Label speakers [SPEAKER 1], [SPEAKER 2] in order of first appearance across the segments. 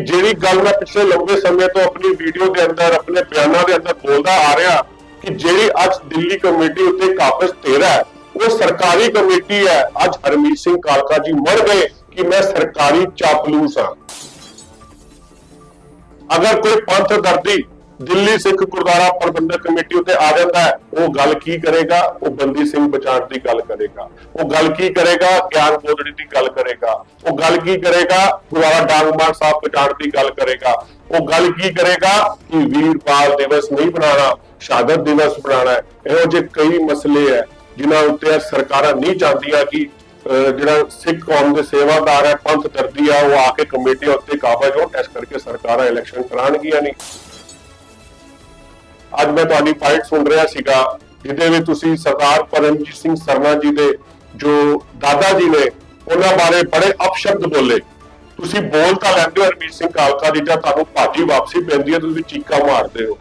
[SPEAKER 1] ਕਿ ਜਿਹੜੀ ਗੱਲ ਮੈਂ ਪਿਛਲੇ ਲੰਬੇ ਸਮੇਂ ਤੋਂ ਆਪਣੀ ਵੀਡੀਓ ਦੇ ਅੰਦਰ, ਆਪਣੇ ਬਿਆਨਾਂ ਦੇ ਅੰਦਰ ਬੋਲਦਾ ਆ ਰਿਹਾ ਕਿ ਜਿਹੜੀ ਅੱਜ ਦਿੱਲੀ ਕਮੇਟੀ ਉੱਤੇ ਕਾਬਜ਼ ਤੇਰਾ ਹੈ, ਉਹ ਸਰਕਾਰੀ ਕਮੇਟੀ ਹੈ। ਅੱਜ ਹਰਮੀਤ ਸਿੰਘ ਕਾਲਕਾ ਜੀ ਮਰ ਗਏ ਕਿ ਮੈਂ ਸਰਕਾਰੀ ਚਾਪਲੂਸ ਹਾਂ। ਅਗਰ ਕੋਈ ਪੰਥ ਦਰਦੀ ਦਿੱਲੀ ਸਿੱਖ ਗੁਰਦੁਆਰਾ ਪ੍ਰਬੰਧਕ ਕਮੇਟੀ ਉੱਤੇ ਆ ਜਾਂਦਾ ਹੈ, ਉਹ ਗੱਲ ਕੀ ਕਰੇਗਾ? ਉਹ ਬੰਦੀ ਸਿੰਘ ਬਚਾਉਣ ਦੀ ਗੱਲ ਕਰੇਗਾ। ਉਹ ਗੱਲ ਕੀ ਕਰੇਗਾ? ਗਿਆਨ ਬੋਧੜੀ ਦੀ ਗੱਲ ਕਰੇਗਾ। ਉਹ ਗੱਲ ਕੀ ਕਰੇਗਾ? ਗੁਰਦੁਆਰਾ ਡਾਂਗਮਾਨ ਸਾਹਿਬ ਬਚਾਉਣ ਦੀ ਗੱਲ ਕਰੇਗਾ। ਉਹ ਗੱਲ ਕੀ ਕਰੇਗਾ? ਕਿ ਵੀਰਪਾਲ ਦਿਵਸ ਨਹੀਂ ਬਣਾਉਣਾ ਸ਼ਹਾਦਤ ਦਿਵਸ ਬਣਾਉਣਾ ਹੈ। ਇਹੋ ਜਿਹੇ ਕਈ ਮਸਲੇ ਹੈ, ਜਿਨ੍ਹਾਂ ਉੱਤੇ ਸਰਕਾਰਾਂ ਨਹੀਂ ਚਾਹੁੰਦੀਆਂ ਕਿ, ਅਹ, ਜਿਹੜਾ ਸਿੱਖ ਕੌਮ ਦੇ ਸੇਵਾਦਾਰ ਹੈ, ਪੰਥ ਦਰਦੀ ਆ, ਉਹ ਆ ਕੇ ਕਮੇਟੀਆਂ ਉੱਤੇ ਕਾਬਜ ਹੋਣ। ਇਸ ਕਰਕੇ ਸਰਕਾਰਾਂ ਇਲੈਕਸ਼ਨ ਕਰਾਉਣਗੀਆਂ ਨਹੀਂ। ਅੱਜ ਮੈਂ ਤੁਹਾਡੀ ਫਾਈਟ ਸੁਣ ਰਿਹਾ ਸੀਗਾ, ਜਿਹਦੇ ਵਿੱਚ ਤੁਸੀਂ ਸਰਦਾਰ ਪਰਮਜੀਤ ਸਿੰਘ ਸਰਨਾ ਜੀ ਦੇ ਜੋ ਦਾਦਾ ਜੀ ਨੇ, ਉਹਨਾਂ ਬਾਰੇ ਬੜੇ ਅਪਸ਼ਬਦ ਬੋਲੇ। ਤੁਸੀਂ ਬੋਲ ਤਾਂ ਲੈਂਦੇ ਹੋ ਹਰਮੀਤ ਸਿੰਘ ਕਾਲਕਾ ਦੀ, ਜਾਂ ਤੁਹਾਨੂੰ ਭਾਜੀ ਵਾਪਸੀ ਪੈਂਦੀ ਹੈ, ਤੁਸੀਂ ਚੀਕਾ ਮਾਰਦੇ ਹੋ।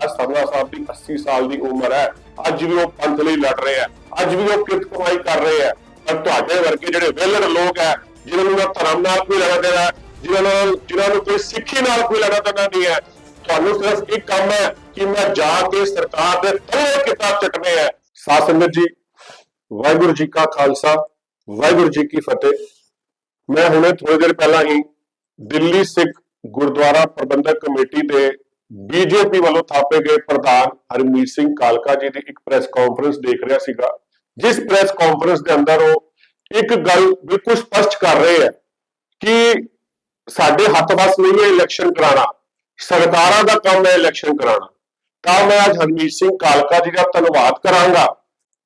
[SPEAKER 1] ਅੱਜ ਸਰਨਾ ਸਾਹਿਬ ਦੀ 80 ਸਾਲ ਦੀ ਉਮਰ ਹੈ। ਅੱਜ ਵੀ ਉਹ ਪੰਥ ਲਈ ਲੜ ਰਹੇ ਆ ਅੱਜ ਵੀ ਉਹ ਕਿਰਤ ਕਮਾਈ ਕਰ ਰਹੇ ਆ ਪਰ ਤੁਹਾਡੇ ਵਰਗੇ ਜਿਹੜੇ ਵਿਹਲੜ ਲੋਕ ਹੈ, ਜਿਨ੍ਹਾਂ ਨੂੰ ਨਾ ਧਰਮ ਨਾਲ ਕੋਈ ਲੈਣਾ ਦੇਣਾ ਜਿਨ੍ਹਾਂ ਨਾਲ ਜਿਨ੍ਹਾਂ ਨੂੰ ਕੋਈ ਸਿੱਖੀ ਨਾਲ ਕੋਈ ਲੈਣਾ ਦੇਣਾ ਨਹੀਂ ਹੈ ਤੁਹਾਨੂੰ ਸਿਰਫ ਇੱਕ ਕੰਮ ਹੈ ਕਿ ਮੈਂ ਜਾ ਕੇ ਸਰਕਾਰ ਦੇ ਤਲੇ ਕਿਤਾਬ ਚਟਨੇ ਹੈ। ਸਾਧ ਸੰਗਤ ਜੀ, ਵਾਹਿਗੁਰੂ ਜੀ ਕਾ ਖਾਲਸਾ, ਵਾਹਿਗੁਰੂ ਜੀ ਕੀ ਫਤਿਹ। ਮੈਂ ਹੁਣੇ ਥੋੜੀ ਦੇਰ ਪਹਿਲਾਂ ਹੀ ਦਿੱਲੀ ਸਿੱਖ ਗੁਰਦੁਆਰਾ ਪ੍ਰਬੰਧਕ ਕਮੇਟੀ ਦੇ ਬੀਜੇਪੀ ਵੱਲੋਂ ਥਾਪੇ ਗਏ ਪ੍ਰਧਾਨ ਹਰਮੀਤ ਸਿੰਘ ਕਾਲਕਾ ਜੀ ਦੀ ਇੱਕ ਪ੍ਰੈਸ ਕਾਨਫਰੰਸ ਦੇਖ ਰਿਹਾ ਸੀਗਾ। ਜਿਸ ਪ੍ਰੈਸ ਕਾਨਫਰੰਸ ਦੇ ਅੰਦਰ ਉਹ ਇੱਕ ਗੱਲ ਬਿਲਕੁਲ ਸਪਸ਼ਟ ਕਰ ਰਹੇ ਹੈ ਕਿ ਸਾਡੇ ਹੱਥ ਵੱਸ ਨਹੀਂ ਹੈ ਇਲੈਕਸ਼ਨ ਕਰਾਉਣਾ। ਸਰਕਾਰਾਂ ਦਾ ਕੰਮ ਹੈ ਇਲੈਕਸ਼ਨ ਕਰਾਉਣਾ। ਤਾਂ ਮੈਂ ਅੱਜ ਹਰਮੀਤ ਸਿੰਘ ਕਾਲਕਾ ਜੀ ਦਾ ਧੰਨਵਾਦ ਕਰਾਂਗਾ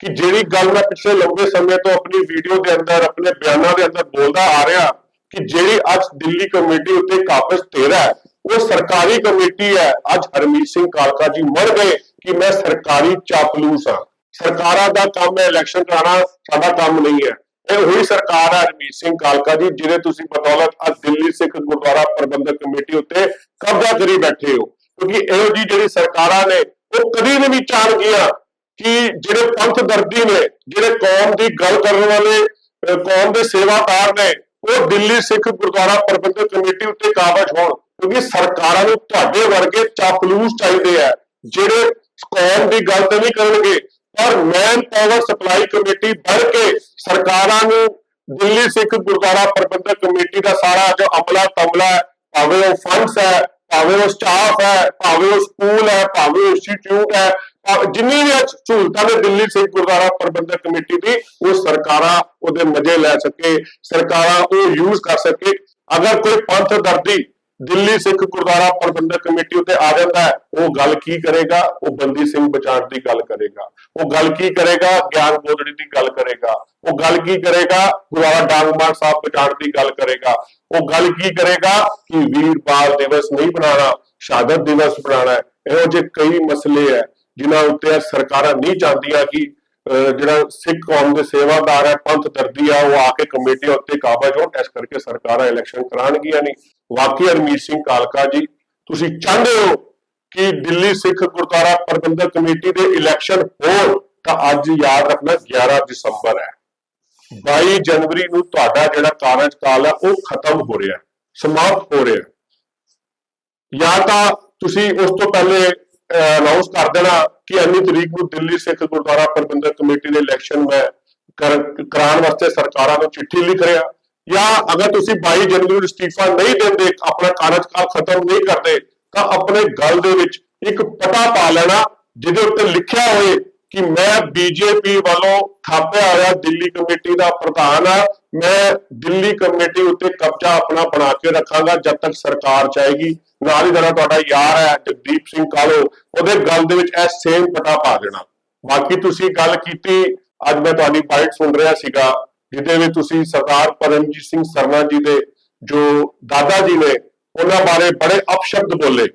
[SPEAKER 1] ਕਿ ਜਿਹੜੀ ਗੱਲ ਮੈਂ ਪਿਛਲੇ ਲੰਬੇ ਸਮੇਂ ਤੋਂ ਆਪਣੀ ਵੀਡੀਓ ਦੇ ਅੰਦਰ, ਆਪਣੇ ਬਿਆਨਾਂ ਦੇ ਅੰਦਰ ਬੋਲਦਾ ਆ ਰਿਹਾ ਕਿ ਜਿਹੜੀ ਅੱਜ ਦਿੱਲੀ ਕਮੇਟੀ ਉੱਤੇ ਕਾਬਜ਼ ਤੇਰਾ ਹੈ, ਉਹ ਸਰਕਾਰੀ ਕਮੇਟੀ ਹੈ। ਅੱਜ ਹਰਮੀਤ ਸਿੰਘ ਕਾਲਕਾ ਜੀ ਮਰ ਗਏ ਕਿ ਮੈਂ ਸਰਕਾਰੀ ਚਾਪਲੂਸ ਹਾਂ। ਸਰਕਾਰਾਂ ਦਾ ਕੰਮ ਹੈ ਇਲੈਕਸ਼ਨ ਕਰਾਉਣਾ, ਸਾਡਾ ਕੰਮ ਨਹੀਂ ਹੈ। ਇਹ ਉਹੀ ਸਰਕਾਰ ਹੈ ਹਰਮੀਤ ਸਿੰਘ ਕਾਲਕਾ ਜੀ, ਜਿਹਦੇ ਤੁਸੀਂ ਬਦੌਲਤ ਅੱਜ ਦਿੱਲੀ ਸਿੱਖ ਗੁਰਦੁਆਰਾ ਪ੍ਰਬੰਧਕ ਕਮੇਟੀ ਉੱਤੇ ਕਬਜ਼ਾ ਕਰੀ ਬੈਠੇ ਹੋ। ਕਿਉਂਕਿ ਇਹੋ ਜੀ ਜਿਹੜੀ ਸਰਕਾਰਾਂ ਨੇ, ਉਹ ਕਦੀ ਨਹੀਂ ਚਾਹਣਗੀਆਂ ਕਿ ਜਿਹੜੇ ਪੰਥ ਦਰਦੀ ਨੇ, ਜਿਹੜੇ ਕੌਮ ਦੀ ਗੱਲ ਕਰਨ ਵਾਲੇ ਕੌਮ ਦੇ ਸੇਵਾਦਾਰ ਨੇ, ਉਹ ਦਿੱਲੀ ਸਿੱਖ ਗੁਰਦੁਆਰਾ ਪ੍ਰਬੰਧਕ ਕਮੇਟੀ ਉੱਤੇ ਕਾਬਜ ਹੋਣ। ਕਿਉਂਕਿ ਸਰਕਾਰਾਂ ਨੂੰ ਤੁਹਾਡੇ ਵਰਗੇ ਚਾਪਲੂਸ ਚਾਹੀਦੇ ਆ, ਜਿਹੜੇ ਕੌਮ ਦੀ ਗੱਲ ਤਾਂ ਨਹੀਂ ਕਰਨਗੇ, ਪਰ ਮੈਨ ਪਾਵਰ ਸਪਲਾਈ ਕਮੇਟੀ ਬਣ ਕੇ ਸਰਕਾਰਾਂ ਨੂੰ ਦਿੱਲੀ ਸਿੱਖ ਗੁਰਦੁਆਰਾ ਪ੍ਰਬੰਧਕ ਕਮੇਟੀ ਦਾ ਸਾਰਾ ਜੋ ਅਮਲਾ ਤਮਲਾ ਹੈ, ਭਾਵੇਂ ਉਹ ਫੰਡਸ ਹੈ, ਭਾਵੇਂ ਉਹ ਸਟਾਫ ਹੈ, ਭਾਵੇਂ ਉਹ ਸਕੂਲ ਹੈ, ਭਾਵੇਂ ਉਹ ਇੰਸਟੀਚਿਊਟ ਹੈ ਭਾਵੇਂ ਜਿੰਨੀ ਵੀ ਸਹੂਲਤਾਂ ਨੇ ਦਿੱਲੀ ਸਿੱਖ ਗੁਰਦੁਆਰਾ ਪ੍ਰਬੰਧਕ ਕਮੇਟੀ ਦੀ, ਉਹ ਸਰਕਾਰਾਂ ਉਹਦੇ ਮਜ਼ੇ ਲੈ ਸਕੇ, ਸਰਕਾਰਾਂ ਉਹ ਯੂਜ਼ ਕਰ ਸਕੇ। ਅਗਰ ਕੋਈ ਪੰਥ ਦਰਦੀ ਦਿੱਲੀ ਸਿੱਖ ਗੁਰਦੁਆਰਾ ਪ੍ਰਬੰਧਕ ਕਮੇਟੀ ਉੱਤੇ ਆ ਜਾਂਦਾ ਹੈ, ਉਹ ਗੱਲ ਕੀ ਕਰੇਗਾ? ਉਹ ਬੰਦੀ ਸਿੰਘ ਬਚਾਉਣ ਦੀ ਗੱਲ ਕਰੇਗਾ। ਉਹ ਗੱਲ ਕੀ ਕਰੇਗਾ? ਗਿਆਨ ਬੋਧੜੀ ਦੀ ਗੱਲ ਕਰੇਗਾ। ਉਹ ਗੱਲ ਕੀ ਕਰੇਗਾ? ਗੁਰਦੁਆਰਾ ਡਾਂਗਮਾਨ ਸਾਹਿਬ ਬਚਾਉਣ ਦੀ ਗੱਲ ਕਰੇਗਾ। ਉਹ ਗੱਲ ਕੀ ਕਰੇਗਾ? ਕਿ ਵੀਰ ਬਾਲ ਦਿਵਸ ਨਹੀਂ ਬਣਾਉਣਾ ਸ਼ਹਾਦਤ ਦਿਵਸ ਬਣਾਉਣਾ ਹੈ। ਇਹੋ ਜਿਹੇ ਕਈ ਮਸਲੇ ਹੈ, ਜਿਨ੍ਹਾਂ ਉੱਤੇ ਸਰਕਾਰਾਂ ਨਹੀਂ ਚਾਹੁੰਦੀਆਂ ਕਿ ਜਿਹੜਾ ਸਿੱਖ ਕੌਮ ਦੇ ਸੇਵਾਦਾਰ ਹੈ, ਪੰਥ ਦਰਦੀ ਆ, ਉਹ ਆ ਕੇ ਕਮੇਟੀਆਂ ਉੱਤੇ ਕਾਬਜ ਹੋਣ। ਇਸ ਕਰਕੇ ਸਰਕਾਰਾਂ ਇਲੈਕਸ਼ਨ ਕਰਾਉਣਗੀਆਂ ਨਹੀਂ। ਵਾਕਈ ਹਰਮੀਤ ਸਿੰਘ ਕਾਲਕਾ ਜੀ, ਤੁਸੀਂ ਚਾਹੁੰਦੇ ਹੋ ਕਿ ਦਿੱਲੀ ਸਿੱਖ ਗੁਰਦੁਆਰਾ ਪ੍ਰਬੰਧਕ ਕਮੇਟੀ ਦੇ ਇਲੈਕਸ਼ਨ ਹੋਣ? ਤਾਂ ਅੱਜ ਯਾਦ ਰੱਖਣਾ 11 ਦਸੰਬਰ ਹੈ। 22 ਜਨਵਰੀ ਨੂੰ ਤੁਹਾਡਾ ਜਿਹੜਾ ਕਾਰਜਕਾਲ ਹੈ, ਉਹ ਖਤਮ ਹੋ ਰਿਹਾ ਸਮਾਪਤ ਹੋ ਰਿਹਾ ਜਾਂ ਤਾਂ ਤੁਸੀਂ ਉਸ ਤੋਂ ਪਹਿਲੇ ਅਨਾਉਂਸ ਕਰ ਦੇਣਾ ਕਿ ਇੰਨੀ ਤਰੀਕ ਨੂੰ ਦਿੱਲੀ ਸਿੱਖ ਗੁਰਦੁਆਰਾ ਪ੍ਰਬੰਧਕ ਕਮੇਟੀ ਦੇ ਇਲੈਕਸ਼ਨ ਮੈਂ ਕਰਾਉਣ ਵਾਸਤੇ ਸਰਕਾਰਾਂ ਨੂੰ ਚਿੱਠੀ ਲਿਖ ਰਿਹਾ। ਜਾਂ ਅਗਰ ਤੁਸੀਂ 22 ਜਨਵਰੀ ਨੂੰ ਅਸਤੀਫਾ ਨਹੀਂ ਦਿੰਦੇ, ਆਪਣਾ ਕਾਰਜਕਾਲ ਖਤਮ ਨਹੀਂ ਕਰਦੇ, ਤਾਂ ਆਪਣੇ ਗੱਲ ਦੇ ਵਿੱਚ ਇੱਕ ਪਤਾ ਪਾ ਲੈਣਾ, ਜਿਹਦੇ ਉੱਤੇ ਲਿਖਿਆ ਹੋਏ ਕਿ ਮੈਂ ਬੀਜੇਪੀ ਵੱਲੋਂ ਥਾਪਿਆ ਹੋਇਆ ਦਿੱਲੀ ਕਮੇਟੀ ਦਾ ਪ੍ਰਧਾਨ ਆ, ਮੈਂ ਦਿੱਲੀ ਕਮੇਟੀ ਉੱਤੇ ਕਬਜ਼ਾ ਆਪਣਾ ਬਣਾ ਕੇ ਰੱਖਾਂਗਾ, ਜਦ ਤੱਕ ਸਰਕਾਰ ਚਾਹੇਗੀ ਨਾਲ ਹੀ ਜਿਹੜਾ ਤੁਹਾਡਾ ਯਾਰ ਹੈ, ਜਗਦੀਪ ਸਿੰਘ ਕਾਲੋ, ਉਹਦੇ ਗੱਲ ਦੇ ਵਿੱਚ ਇਹ ਸੇਮ ਪਤਾ ਪਾ ਦੇਣਾ। ਬਾਕੀ ਤੁਸੀਂ ਗੱਲ ਕੀਤੀ, ਅੱਜ ਮੈਂ ਤੁਹਾਡੀ ਫਾਈਟ ਸੁਣ ਰਿਹਾ ਸੀਗਾ, ਜਿਹਦੇ ਵਿੱਚ ਤੁਸੀਂ ਸਰਦਾਰ ਪਰਮਜੀਤ ਸਿੰਘ ਸਰਨਾ ਜੀ ਦੇ ਜੋ ਦਾਦਾ ਜੀ ਨੇ, ਉਹਨਾਂ ਬਾਰੇ ਬੜੇ ਅਪਸ਼ਬਦ ਬੋਲੇ।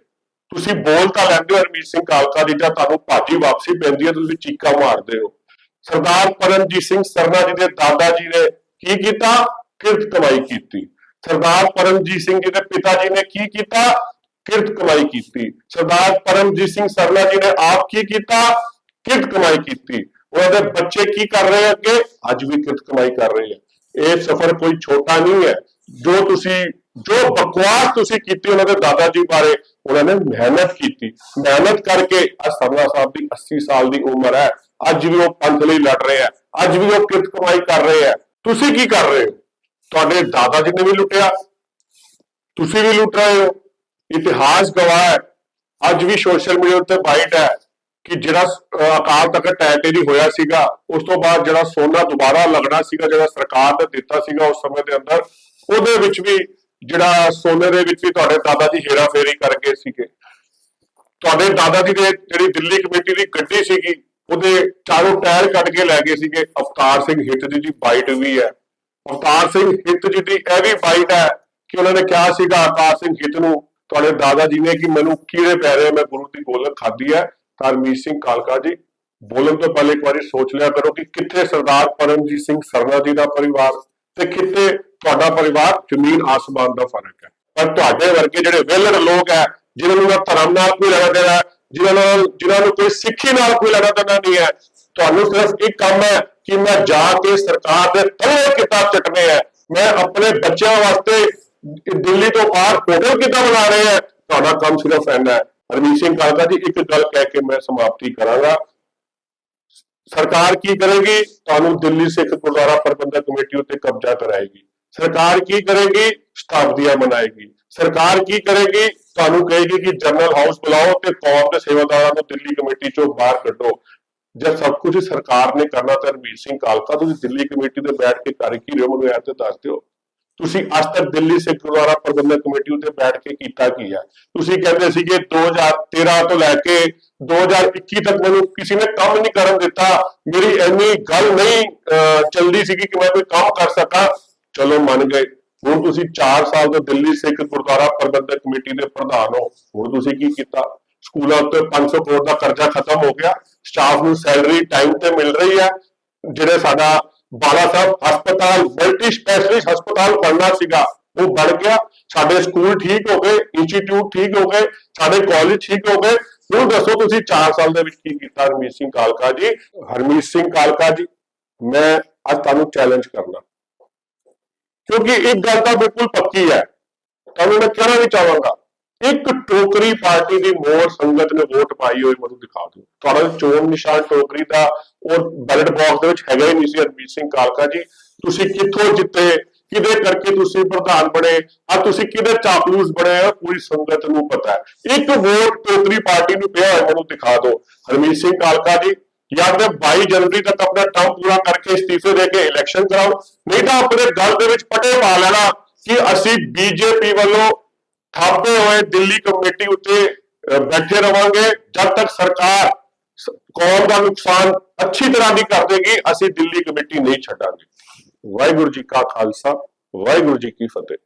[SPEAKER 1] ਤੁਸੀਂ ਬੋਲ ਤਾਂ ਲੈਂਦੇ ਹੋ ਹਰਮੀਤ ਸਿੰਘ ਕਾਲਕਾ ਦੀ, ਜਾਂ ਤੁਹਾਨੂੰ ਭਾਜੀ ਵਾਪਸੀ ਪੈਂਦੀ ਹੈ, ਤੁਸੀਂ ਚੀਕਾ ਮਾਰਦੇ ਹੋ। ਸਰਦਾਰ ਪਰਮਜੀਤ ਸਿੰਘ ਸਰਨਾ ਜੀ ਦੇ ਦਾਦਾ ਜੀ ਨੇ ਕੀ ਕੀਤਾ? ਕਿਰਤ ਕਮਾਈ ਕੀਤੀ। ਸਰਦਾਰ ਪਰਮਜੀਤ ਸਿੰਘ ਜੀ ਦੇ ਪਿਤਾ ਜੀ ਨੇ ਕੀ ਕੀਤਾ? ਕਿਰਤ ਕਮਾਈ ਕੀਤੀ। ਸਰਦਾਰ ਪਰਮਜੀਤ ਸਿੰਘ ਸਰਨਾ ਜੀ ਨੇ ਆਪ ਕੀ ਕੀਤਾ? ਕਿਰਤ ਕਮਾਈ ਕੀਤੀ। ਉਹਨਾਂ ਦੇ ਬੱਚੇ ਕੀ ਕਰ ਰਹੇ ਅੱਗੇ? ਅੱਜ ਵੀ ਕਿਰਤ ਕਮਾਈ ਕਰ ਰਹੇ ਆ। ਇਹ ਸਫ਼ਰ ਕੋਈ ਛੋਟਾ ਨਹੀਂ ਹੈ। ਜੋ ਤੁਸੀਂ, ਜੋ ਬਕਵਾਸ ਤੁਸੀਂ ਕੀਤੀ ਉਹਨਾਂ ਦੇ ਦਾਦਾ ਜੀ ਬਾਰੇ, ਉਹਨਾਂ ਨੇ ਮਿਹਨਤ ਕੀਤੀ। ਮਿਹਨਤ ਕਰਕੇ ਅੱਜ ਸਰਨਾ ਸਾਹਿਬ ਦੀ 80 ਸਾਲ ਦੀ ਉਮਰ ਹੈ। ਅੱਜ ਵੀ ਉਹ ਪੰਥ ਲਈ ਲੜ ਰਹੇ ਆ। ਅੱਜ ਵੀ ਉਹ ਕਿਰਤ ਕਮਾਈ ਕਰ ਰਹੇ ਆ। ਤੁਸੀਂ ਕੀ ਕਰ ਰਹੇ ਹੋ? ਤੁਹਾਡੇ ਦਾਦਾ ਜੀ ਨੇ ਵੀ ਲੁੱਟਿਆ। ਤੁਸੀਂ ਵੀ ਲੁੱਟ ਰਹੇ ਹੋ। ਇਤਿਹਾਸ ਗਵਾਹ ਹੈ। ਅੱਜ ਵੀ ਸੋਸ਼ਲ ਮੀਡੀਆ ਉੱਤੇ ਬਾਈਟ ਹੈ ਕਿ ਜਿਹੜਾ ਅਕਾਲ ਤਖਤ ਟੈਟੇਰੀ ਹੋਇਆ ਸੀਗਾ, ਉਸ ਤੋਂ ਬਾਅਦ ਜਿਹੜਾ ਸੋਨਾ ਦੁਬਾਰਾ ਲੱਗਣਾ ਸੀਗਾ, ਜਿਹੜਾ ਸਰਕਾਰ ਨੇ ਦਿੱਤਾ ਸੀਗਾ ਉਸ ਸਮੇਂ ਦੇ ਅੰਦਰ, ਉਹਦੇ ਵਿੱਚ ਵੀ ਜਿਹੜਾ ਸੋਨੇ ਦੇ ਵਿੱਚ ਵੀ ਤੁਹਾਡੇ ਦਾਦਾ ਜੀ ਹੇਰਾ ਫੇਰੀ ਕਰ ਗਏ ਸੀਗੇ। ਤੁਹਾਡੇ ਦਾਦਾ ਜੀ ਦੇ ਜਿਹੜੀ ਦਿੱਲੀ ਕਮੇਟੀ ਦੀ ਗੱਡੀ ਸੀਗੀ, ਉਹਦੇ ਚਾਰੋਂ ਟਾਇਰ ਕੱਢ ਕੇ ਲੈ ਗਏ ਸੀਗੇ। ਅਵਤਾਰ ਸਿੰਘ ਹਿੱਤ ਜੀ ਦੀ ਬਾਈਟ ਵੀ ਹੈ। ਅਵਤਾਰ ਸਿੰਘ ਹਿੱਤ ਜੀ ਦੀ ਇਹ ਵੀ ਬਾਈਟ ਹੈ ਕਿ ਉਹਨਾਂ ਨੇ ਕਿਹਾ ਸੀਗਾ ਅਵਤਾਰ ਸਿੰਘ ਹਿੱਤ ਨੂੰ ਤੁਹਾਡੇ ਦਾਦਾ ਜੀ ਨੇ ਕਿ ਮੈਨੂੰ ਕੀੜੇ ਪੈ ਰਹੇ ਮੈਂ ਗੁਰੂ ਦੀ ਗੋਲਕ ਖਾਧੀ ਹੈ ਤਾਂ ਰਮੀਤ ਸਿੰਘ ਕਾਲਕਾ ਜੀ, ਬੋਲਣ ਤੋਂ ਪਹਿਲੇ ਇੱਕ ਵਾਰੀ ਸੋਚ ਲਿਆ ਕਰੋ ਕਿ ਕਿੱਥੇ ਸਰਦਾਰ ਪਰਮਜੀਤ ਸਿੰਘ ਸਰਨਾ ਜੀ ਦਾ ਪਰਿਵਾਰ ਤੇ ਕਿੱਥੇ ਤੁਹਾਡਾ ਪਰਿਵਾਰ, ਜ਼ਮੀਨ ਆਸਮਾਨ ਦਾ ਫ਼ਰਕ ਹੈ। ਪਰ ਤੁਹਾਡੇ ਵਰਗੇ ਜਿਹੜੇ ਵਿਹਲੜ ਲੋਕ ਹੈ, ਜਿਨ੍ਹਾਂ ਨੂੰ ਨਾ ਧਰਮ ਨਾਲ ਕੋਈ ਲੈਣਾ ਦੇਣਾ, ਜਿਨ੍ਹਾਂ ਨਾਲ ਜਿਨ੍ਹਾਂ ਨੂੰ ਕੋਈ ਸਿੱਖੀ ਨਾਲ ਕੋਈ ਲੈਣਾ ਦੇਣਾ ਨਹੀਂ ਹੈ, ਤੁਹਾਨੂੰ ਸਿਰਫ ਇੱਕ ਕੰਮ ਹੈ ਕਿ ਮੈਂ ਜਾ ਕੇ ਸਰਕਾਰ ਦੇ ਤਲੇ ਕਿਤਾਬ ਚਟਨੇ ਹੈ। ਮੈਂ ਆਪਣੇ ਬੱਚਿਆਂ ਵਾਸਤੇ ਦਿੱਲੀ ਤੋਂ ਬਾਹਰ ਹੋਟਲ ਕਿੱਦਾਂ ਬਣਾ ਰਹੇ ਹੈ ਤੁਹਾਡਾ ਕੰਮ ਸਿਰਫ ਇੰਨਾ ਹੈ। ਹਰਮੀਤ ਸਿੰਘ ਕਾਲਕਾ ਜੀ, ਇੱਕ ਗੱਲ ਕਹਿ ਕੇ ਮੈਂ ਸਮਾਪਤੀ ਕਰਾਂਗਾ। ਸਰਕਾਰ ਕੀ ਕਰੇਗੀ? ਤੁਹਾਨੂੰ ਦਿੱਲੀ ਸਿੱਖ ਗੁਰਦੁਆਰਾ ਪ੍ਰਬੰਧਕ ਕਮੇਟੀ ਉੱਤੇ ਕਬਜ਼ਾ ਕਰਾਏਗੀ। ਸਰਕਾਰ ਕੀ ਕਰੇਗੀ? ਸ਼ਤਾਬਦੀਆਂ ਮਨਾਏਗੀ। ਸਰਕਾਰ ਕੀ ਕਰੇਗੀ? ਤੁਹਾਨੂੰ ਕਹੇਗੀ ਕਿ ਜਨਰਲ ਹਾਊਸ ਬੁਲਾਓ ਤੇ ਕੌਮ ਦੇ ਸੇਵਾਦਾਰਾਂ ਨੂੰ ਦਿੱਲੀ ਕਮੇਟੀ ਚੋਂ ਬਾਹਰ ਕੱਢੋ। ਜਦ ਸਭ ਕੁਝ ਸਰਕਾਰ ਨੇ ਕਰਨਾ ਤਾਂ ਰਣਵੀਰ ਸਿੰਘ ਕਾਲਕਾ, ਤੁਸੀਂ ਦਿੱਲੀ ਕਮੇਟੀ ਤੇ ਬੈਠ ਕੇ ਕਰ ਕੀ ਰਹੇ ਹੋ? ਮੈਨੂੰ ਇਹ ਤੇ ਦੱਸ ਦਿਓ। ਤੁਸੀਂ ਅੱਜ ਤੱਕ ਦਿੱਲੀ, ਸਿੱਖ ਗੁਰਦੁਆਰਾ ਪ੍ਰਬੰਧਕ ਕਮੇਟੀ ਉੱਤੇ ਬੈਠ ਕੇ ਕੀਤਾ ਕੀ ਹੈ ਤੁਸੀਂ ਕਹਿੰਦੇ ਸੀਗੇ 2013 ਤੋਂ ਲੈ ਕੇ 2021 ਤੱਕ ਮੈਨੂੰ ਕਿਸੇ ਨੇ ਕੰਮ ਨਹੀਂ ਕਰਨ ਦਿੱਤਾ। ਮੇਰੀ ਇੰਨੀ ਗੱਲ ਨਹੀਂ ਚੱਲਦੀ ਸੀਗੀ ਕਿ ਮੈਂ ਕੋਈ ਕੰਮ ਕਰ ਸਕਾਂ। ਚਲੋ, ਮੰਨ ਗਏ। ਹੁਣ ਤੁਸੀਂ 4 ਸਾਲ ਤੋਂ ਦਿੱਲੀ, ਸਿੱਖ ਗੁਰਦੁਆਰਾ ਪ੍ਰਬੰਧਕ ਕਮੇਟੀ ਦੇ ਪ੍ਰਧਾਨ ਹੋ। ਹੁਣ ਤੁਸੀਂ ਕੀ ਕੀਤਾ? ਸਕੂਲਾਂ ਉੱਤੇ 500 ਕਰੋੜ ਦਾ ਕਰਜ਼ਾ ਖਤਮ ਹੋ ਗਿਆ। ਸਟਾਫ ਨੂੰ ਸੈਲਰੀ, ਟਾਈਮ ਤੇ ਮਿਲ ਰਹੀ ਹੈ ਜਿਹੜੇ ਸਾਡਾ ਬਾਲਾ ਸਾਹਿਬ, ਹਸਪਤਾਲ ਮਲਟੀ ਸਪੈਸ਼ਲਿਸਟ ਹਸਪਤਾਲ ਬਣਨਾ ਸੀਗਾ। ਉਹ ਬਣ ਗਿਆ। ਸਾਡੇ ਸਕੂਲ ਠੀਕ ਹੋ ਗਏ ਇੰਸਟੀਚਿਊਟ ਠੀਕ ਹੋ ਗਏ, ਸਾਡੇ ਕਾਲਜ ਠੀਕ ਹੋ ਗਏ। ਹੁਣ ਦੱਸੋ ਤੁਸੀਂ 4 ਸਾਲ ਦੇ ਵਿੱਚ ਕੀ ਕੀਤਾ ਹਰਮੀਤ ਸਿੰਘ ਕਾਲਕਾ ਜੀ? ਹਰਮੀਤ ਸਿੰਘ ਕਾਲਕਾ ਜੀ, ਮੈਂ ਅੱਜ ਤੁਹਾਨੂੰ ਚੈਲੰਜ ਕਰਨਾ। ਕਿਉਂਕਿ ਇੱਕ ਗੱਲ ਤਾਂ ਬਿਲਕੁਲ ਪੱਕੀ ਹੈ। ਤੁਹਾਨੂੰ ਮੈਂ ਕਹਿਣਾ ਵੀ ਚਾਹਾਂਗਾ? ਇੱਕ ਟੋਕਰੀ ਪਾਰਟੀ ਦੀ ਮੋਰ ਸੰਗਤ ਨੇ ਵੋਟ ਪਾਈ ਹੋਈ ਮੈਨੂੰ ਦਿਖਾ ਦਿਓ। ਤੁਹਾਡਾ ਚੋਣ ਨਿਸ਼ਾਨ ਟੋਕਰੀ ਦਾ ਔਰ ਬੈਲਟ ਬਾਕਸ ਦੇ ਵਿੱਚ ਹੈਗਾ ਹੀ ਨਹੀਂ ਸੀ, ਹਰਮੀਤ ਸਿੰਘ ਕਾਲਕਾ ਜੀ। ਤੁਸੀਂ ਕਿੱਥੋਂ ਜਿੱਤੇ? ਕਿਹਦੇ ਕਰਕੇ ਤੁਸੀਂ ਪ੍ਰਧਾਨ ਬਣੇ? ਆ ਤੁਸੀਂ ਕਿਹਦੇ ਚਾਪਲੂਸ ਬਣੇ ਹੋ ਪੂਰੀ ਸੰਗਤ ਨੂੰ ਪਤਾ ਹੈ। ਇੱਕ ਵੋਟ ਟੋਕਰੀ ਪਾਰਟੀ ਨੂੰ ਪਿਆ ਹੋਇਆ ਮੈਨੂੰ ਦਿਖਾ ਦਿਓ। ਹਰਮੀਤ ਸਿੰਘ ਕਾਲਕਾ ਜੀ ਜਾਂ ਤੇ 22 ਜਨਵਰੀ ਤੱਕ ਆਪਣਾ ਟਰਮ ਪੂਰਾ ਕਰਕੇ ਇਸਤੀਫੇ ਦੇ ਕੇ ਇਲੈਕਸ਼ਨ ਕਰਾਓ ਨਹੀਂ ਤਾਂ ਆਪਣੇ ਗੱਲ ਦੇ ਵਿੱਚ ਪਟੇ ਪਾ ਲੈਣਾ ਕਿ ਅਸੀਂ ਬੀਜੇਪੀ ਵੱਲੋਂ ਥਾਪੇ ਹੋਏ ਦਿੱਲੀ ਕਮੇਟੀ ਉੱਤੇ ਅਹ, ਬੈਠੇ ਰਵਾਂਗੇ ਜਦ ਤੱਕ ਸਰਕਾਰ ਕੌਮ ਦਾ ਨੁਕਸਾਨ ਅੱਛੀ ਤਰ੍ਹਾਂ ਦੀ ਕਰ ਦੇਗੀ ਅਸੀਂ ਦਿੱਲੀ ਕਮੇਟੀ ਨਹੀਂ ਛੱਡਾਂਗੇ। ਵਾਹਿਗੁਰੂ ਜੀ ਕਾ ਖਾਲਸਾ ਵਾਹਿਗੁਰੂ ਜੀ ਕੀ ਫਤਿਹ।